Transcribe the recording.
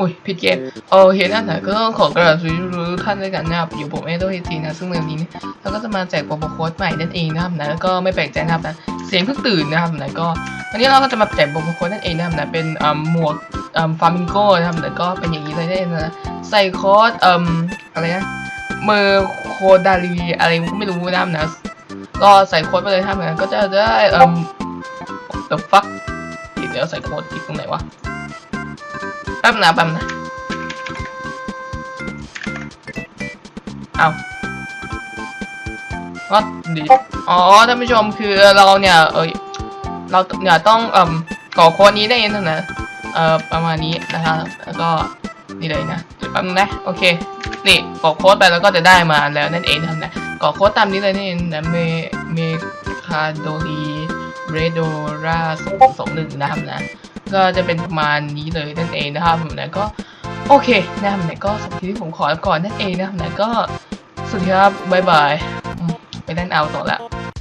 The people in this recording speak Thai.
อุ้ยผิดเกมโอเคนั่นแหละก็ต้องขอกราบสวัสดีทุกท่านด้วยกันนะครับอยู่ผมเอโดเฮทีนะซึ่งในวันนี้เนี่ยเราก็จะมาแจกโปรโมโค้ดใหม่นั่นเองนะครับนะแล้วก็ไม่แปลกใจนะครับนะเสียงเพิ่งตื่นนะครับนะก็วันนี้เราก็จะมาแจกโปรโมโค้ดนั่นเองนะครับนะเป็นอ่าหมวกอ่าฟาร์มิงโก้นะครับแล้วก็เป็นอย่างนี้เลยนั่นเองนะใส่โค้ดเอ่มอะไรนะเมอร์โคดาลีอะไรก็ไม่รู้นะครับนะก็ใส่โค้ดไปเลยนะครับนะก็จะได้เอ่ม the fuck เดี๋ยวใส่โค้ดผิดตรงไหนวะ แป๊บนะแป๊บนะเอาว่าดีอ๋อท่านผู้ชมคือเราเนี่ย เอยเราเนี่ยต้องเอ่มก่อโค้ดนี้ได้เองเท่านั้นเอ่อประมาณนี้นะครับแล้วก็นี่เลยนะจุดแป๊บนะโอเคนี่กรอกโค้ดไปแล้วก็จะได้มาแล้วนั่นเองนะครับนะกรอกโค้ดตามนี้เลยนั่นเองนะเมเมคาโดรีเรโดราสองหนึ่งนะครับนะ ก็จะเป็นประมาณนี้เลยนั่นเองนะครับผมนะก็โอเคนะครับนะก็สำหรับที่ผมขอก่อนนั่นเองนะครับนะก็สวัสดีครับบ๊ายบายไปเล่นเอาต่อละ